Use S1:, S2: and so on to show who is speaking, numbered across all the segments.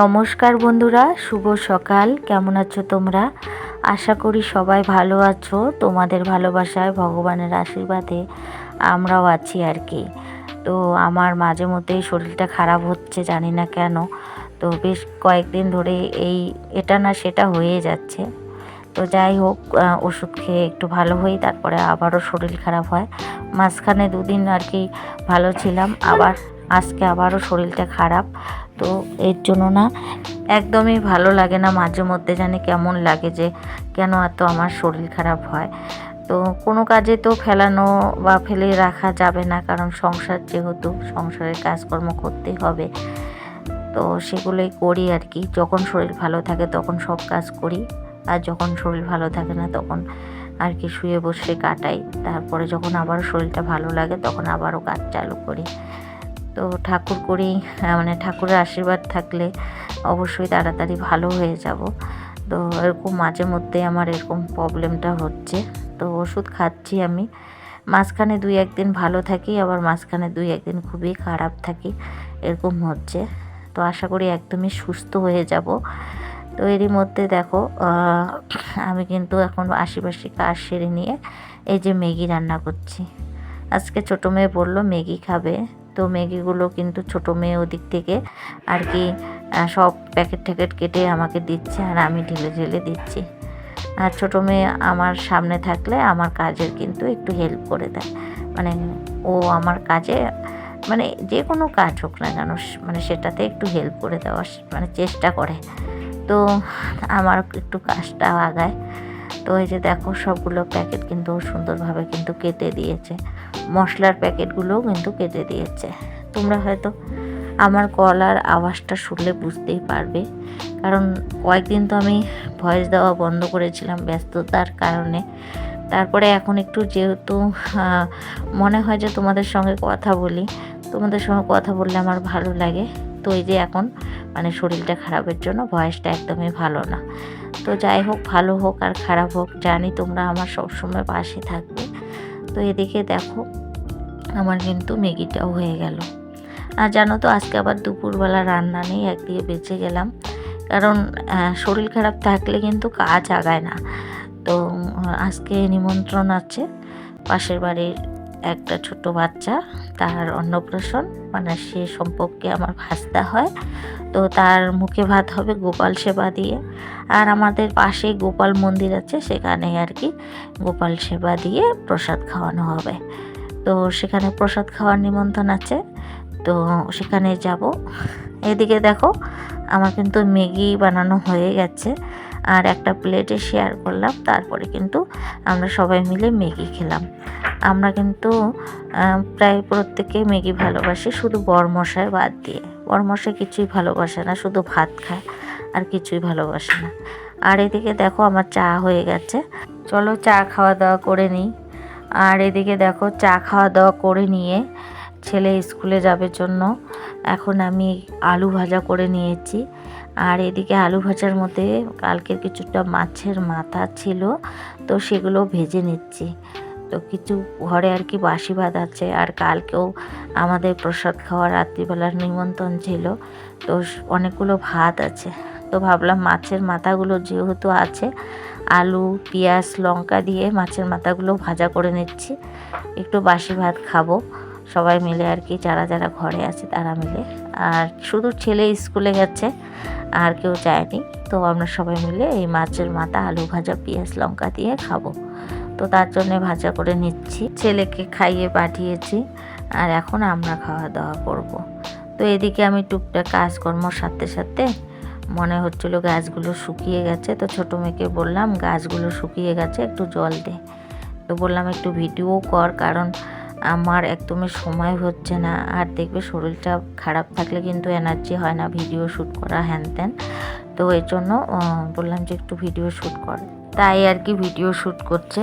S1: নমস্কার বন্ধুরা, শুভ সকাল। কেমন আছো তোমরা? আশা করি সবাই ভালো আছো। তোমাদের ভালোবাসায়, ভগবানের আশীর্বাদে আমরাও আছি আর কি। তো আমার মাঝে মধ্যেই শরীরটা খারাপ হচ্ছে, জানি না কেন। তো বেশ কয়েকদিন ধরে এই এটা না সেটা হয়ে যাচ্ছে। তো যাই হোক ওষুধ খেয়ে একটু ভালো হই, তারপরে আবারও শরীর খারাপ হয়। মাঝখানে দুদিন আর কি ভালো ছিলাম, আবার আজকে আবারও শরীরটা খারাপ। তো এর জন্য না একদমই ভালো লাগে না মাঝে মধ্যে জানি কেমন লাগে যে কেন এত আমার শরীর খারাপ হয়। তো কোনো কাজে তো ফেলানো বা ফেলে রাখা যাবে না কারণ সংসার যেহেতু সংসারের কাজকর্ম করতেই হবে। তো সেগুলোই করি আর কি। যখন শরীর ভালো থাকে তখন সব কাজ করি। আর যখন শরীর ভালো থাকে না তখন আর কি শুয়ে বসে কাটাই। তারপরে যখন আবারও শরীরটা ভালো লাগে তখন আবারও কাজ চালু করি। তো ঠাকুর করেই মানে ঠাকুরের আশীর্বাদ থাকলে অবশ্যই তাড়াতাড়ি ভালো হয়ে যাব। তো এরকম মাঝে মধ্যে আমার এরকম প্রবলেমটা হচ্ছে। তো ওষুধ খাচ্ছি আমি। মাঝখানে দুই একদিন ভালো থাকি, আবার মাঝখানে দুই একদিন খুবই খারাপ থাকি, এরকম হচ্ছে। তো আশা করি একদমই সুস্থ হয়ে যাব। তো এরই মধ্যে দেখো আমি কিন্তু এখন আশিপাশি কাজ সেরে নিয়ে এই যে ম্যাগি রান্না করছি। আজকে ছোটো মেয়ে বলল, ম্যাগি খাবে। তো ম্যাগিগুলো কিন্তু ছোটো মেয়ে ওদিক থেকে আর কি সব প্যাকেট ট্যাকেট কেটে আমাকে দিচ্ছে আর আমি ঢেলে ঢেলে দিচ্ছি। আর ছোটো মেয়ে আমার সামনে থাকলে আমার কাজের কিন্তু একটু হেল্প করে দেয়। মানে ও আমার কাজে মানে যে কোনো কাজ হোক না কেন মানে সেটাতে একটু হেল্প করে দেওয়ার মানে চেষ্টা করে। তো আমার একটু কাজটা আগায়। তো এই যে দেখো সবগুলো প্যাকেট কিন্তু সুন্দরভাবে কিন্তু কেটে দিয়েছে। মশলার প্যাকেটগুলোও কিন্তু কেটে দিয়েছে। তোমরা হয়তো আমার গলার আওয়াজটা শুনলে বুঝতেই পারবে। কারণ কয়েকদিন তো আমি ভয়েস দেওয়া বন্ধ করেছিলাম ব্যস্ততার কারণে। তারপরে এখন একটু যেহেতু মনে হয় যে তোমাদের সঙ্গে কথা বলি। তোমাদের সঙ্গে কথা বললে আমার ভালো লাগে। তো এই যে এখন মানে শরীরটা খারাপের জন্য ভয়েসটা একদমই ভালো না। তো যাই হোক, ভালো হোক আর খারাপ হোক, জানি তোমরা আমার সবসময় পাশে থাকবে। তো এদিকে দেখো। আমার কিন্তু ম্যাগিটাও হয়ে গেল। আর জানো তো, আজকে আবার দুপুরবেলা রান্না নেই একদিকে বেঁচে গেলাম। কারণ শরীর খারাপ থাকলে কিন্তু কাজ আগায় না। তো, আজকে নিমন্ত্রণ আছে পাশের বাড়ির একটা ছোট বাচ্চা, তার অন্নপ্রাশন মানে সে সম্পর্কে আমার ভাস্তা হয়। তো তার মুখে ভাত হবে গোপাল সেবা দিয়ে। আর আমাদের পাশে গোপাল মন্দির আছে, সেখানে আর কি গোপাল সেবা দিয়ে প্রসাদ খাওয়ানো হবে। তো সেখানে প্রসাদ খাওয়ার নিমন্ত্রণ আছে, তো সেখানে যাব। এদিকে দেখো, আমার কিন্তু ম্যাগি বানানো হয়ে গেছে, আর একটা প্লেটে শেয়ার করলাম, তারপরে কিন্তু আমরা সবাই মিলে ম্যাগি খেলাম। আমরা কিন্তু প্রায় প্রত্যেকে ম্যাগি ভালোবাসি, শুধু বরমশাই বাদ দিয়ে। বরমশাই কিছুই ভালোবাসে না, শুধু ভাত খায় আর কিছুই ভালোবাসে না। আর এদিকে দেখো আমার চা হয়ে গেছে। চলো চা খাওয়া দাওয়া করে নিই। আর এদিকে দেখো চা খাওয়া দাওয়া করে নিয়ে ছেলে স্কুলে যাবে জন্য। এখন আমি আলু ভাজা করে নিয়েছি। আর এদিকে আলু ভাজার মধ্যে কালকের কিছুটা মাছের মাথা ছিল, তো সেগুলো ভেজে নিচ্ছি। তো কিছু ঘরে আর কি বাসি ভাত আছে আর কালকেও আমাদের প্রসাদ খাওয়ার রাত্রিবেলার নিমন্ত্রণ ছিল। তো অনেকগুলো ভাত আছে। তো ভাবলাম মাছের মাথাগুলো যেহেতু আছে, আলু, পেঁয়াজ, লঙ্কা দিয়ে মাছের মাথাগুলো ভাজা করে নিচ্ছি। একটু বাসি ভাত খাব। সবাই মিলে আর কি, যারা যারা ঘরে আছে তারা মিলে। আর শুধু ছেলে স্কুলে গেছে, আর কেউ যায়নি। তো আমরা সবাই মিলে এই মাছের মাথা, আলু ভাজা, পেঁয়াজ, লঙ্কা দিয়ে খাব। তো তার জন্যে ভাজা করে নিচ্ছি। ছেলেকে খাইয়ে পাঠিয়েছি আর এখন আমরা খাওয়া দাওয়া করব। তো এদিকে আমি টুকটাক কাজকর্ম সাথে সাথে মনে হচ্ছিল গাছগুলো শুকিয়ে গেছে, তো ছোটো মেয়েকে বললাম, গাছগুলো শুকিয়ে গেছে, একটু জল দে। তো বললাম, একটু ভিডিও কর, কারণ আমার একদমই সময় হচ্ছে না। আর দেখবে শরীরটা খারাপ থাকলে কিন্তু এনার্জি হয় না ভিডিও শ্যুট করা হ্যান ত্যান তো এই জন্য বললাম যে একটু ভিডিও শ্যুট কর। তাই আর কি ভিডিও শ্যুট করছে।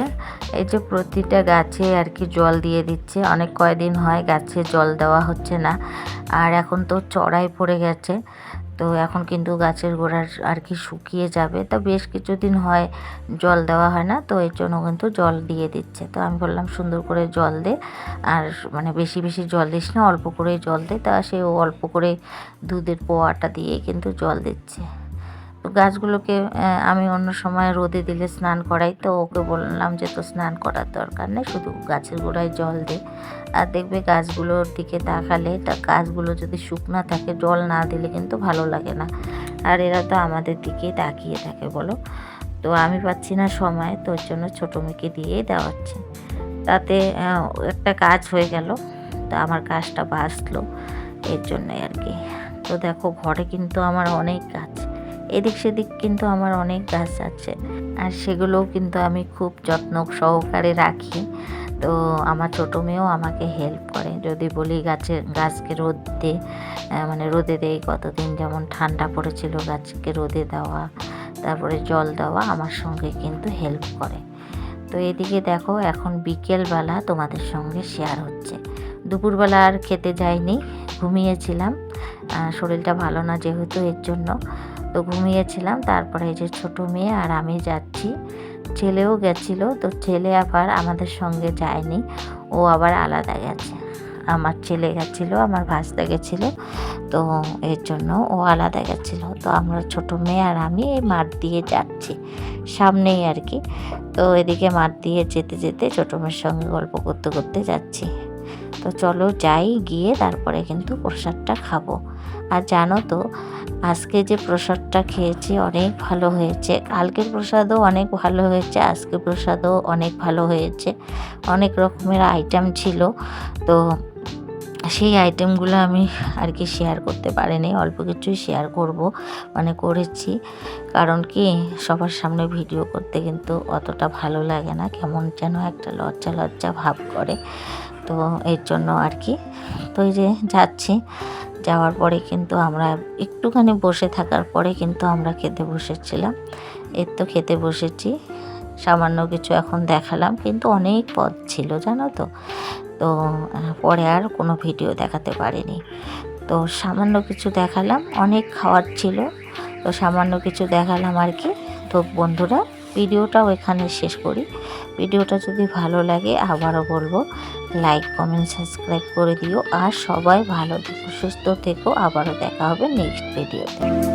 S1: এই যে প্রতিটা গাছে আর কি জল দিয়ে দিচ্ছে। অনেক কয়দিন হয় গাছে জল দেওয়া হচ্ছে না। আর এখন তো চড়াই পড়ে গেছে। তো এখন কিন্তু গাছের গোড়ার আর কি শুকিয়ে যাবে। তো বেশ কিছুদিন হয় জল দেওয়া হয় না। তো এর জন্য কিন্তু জল দিয়ে দিচ্ছে। তো আমি বললাম, সুন্দর করে জল দে। আর মানে বেশি বেশি জল দিস না, অল্প করে জল দে। তা সে অল্প করে দুধের পোয়াটা দিয়ে কিন্তু জল দিচ্ছে। তো গাছগুলোকে আমি অন্য সময় রোদে দিলে স্নান করাই। তো ওকে বললাম যে তো স্নান করার দরকার নেই, শুধু গাছের গোড়ায় জল দে। আর দেখবে গাছগুলোর দিকে তাকালে, তা গাছগুলো যদি শুকনা থাকে, জল না দিলে কিন্তু ভালো লাগে না। আর এরা তো আমাদের দিকেই তাকিয়ে থাকে, বলো? তো আমি পাচ্ছি না সময় তো ওর জন্য ছোটো মেয়েকে দিয়েই দেওয়াচ্ছে। তাতে একটা কাজ হয়ে গেল। তো আমার কাজটা বাঁচলো, এর জন্যই আর কি। তো দেখো, ঘরে কিন্তু আমার অনেক গাছ। এদিক সেদিক কিন্তু আমার অনেক গাছ আছে। আর সেগুলোও কিন্তু আমি খুব যত্ন সহকারে রাখি। তো আমার ছোটো মেয়েও আমাকে হেল্প করে। যদি বলি গাছের গাছকে রোদ দে মানে রোদে দেই, কতদিন যেমন ঠান্ডা পড়েছিল গাছকে রোদে দেওয়া, তারপরে জল দেওয়া আমার সঙ্গে কিন্তু হেল্প করে। তো এদিকে দেখো, এখন বিকেলবেলা তোমাদের সঙ্গে শেয়ার হচ্ছে। দুপুরবেলা আর খেতে যাইনি, ঘুমিয়েছিলাম। শরীরটা ভালো না যেহেতু, এর জন্য। তো ঘুমিয়েছিলাম। তারপরে এই যে ছোটো মেয়ে আর আমি যাচ্ছি। ছেলেও গেছিল, তো ছেলে আবার আমাদের সঙ্গে যায়নি। ও আবার আলাদা গেছে। আমার ছেলে গেছিল, আমার ভাসতে গেছিল, তো এর জন্য ও আলাদা গেছিল। তো আমরা ছোটো মেয়ে আর আমি এই মাঠ দিয়ে যাচ্ছি, সামনেই আর কি। তো এদিকে মাঠ দিয়ে যেতে যেতে ছোটো মেয়ের সঙ্গে গল্প করতে করতে যাচ্ছি। তো চলো যাই, গিয়ে তারপরে কিন্তু প্রসাদটা খাব। আর জানো তো, আজকে যে প্রসাদটা খেয়েছি অনেক ভালো হয়েছে। কালকের প্রসাদও অনেক ভালো হয়েছে আজকে প্রসাদও অনেক ভালো হয়েছে। অনেক রকমের আইটেম ছিল। তো সেই আইটেমগুলো আমি আর কি শেয়ার করতে পারিনি, অল্প কিছুই শেয়ার করব মানে করেছি। কারণ কি, সবার সামনে ভিডিও করতে কিন্তু অতটা ভালো লাগে না, কেমন যেন একটা লজ্জা লজ্জা ভাব করে। তো এর জন্য আর কি। তো এই যে যাচ্ছি, যাওয়ার পরে কিন্তু আমরা একটুখানি বসে থাকার পরে কিন্তু আমরা খেতে বসেছিলাম। এর তো খেতে বসেছি, সামান্য কিছু এখন দেখালাম, কিন্তু অনেক পদ ছিল, জানো তো। তো পরে আর কোনো ভিডিও দেখাতে পারিনি। তো সামান্য কিছু দেখালাম, অনেক খাওয়ার ছিল। তো সামান্য কিছু দেখালাম আর কি। তো বন্ধুরা, ভিডিওটাও এখানে শেষ করি। ভিডিওটা যদি ভালো লাগে, আবারও বলব লাইক কমেন্ট সাবস্ক্রাইব করে দিও। আর সবাই ভালো থেকো, সুস্থ থেকো। আবারও দেখা হবে নেক্সট ভিডিওতে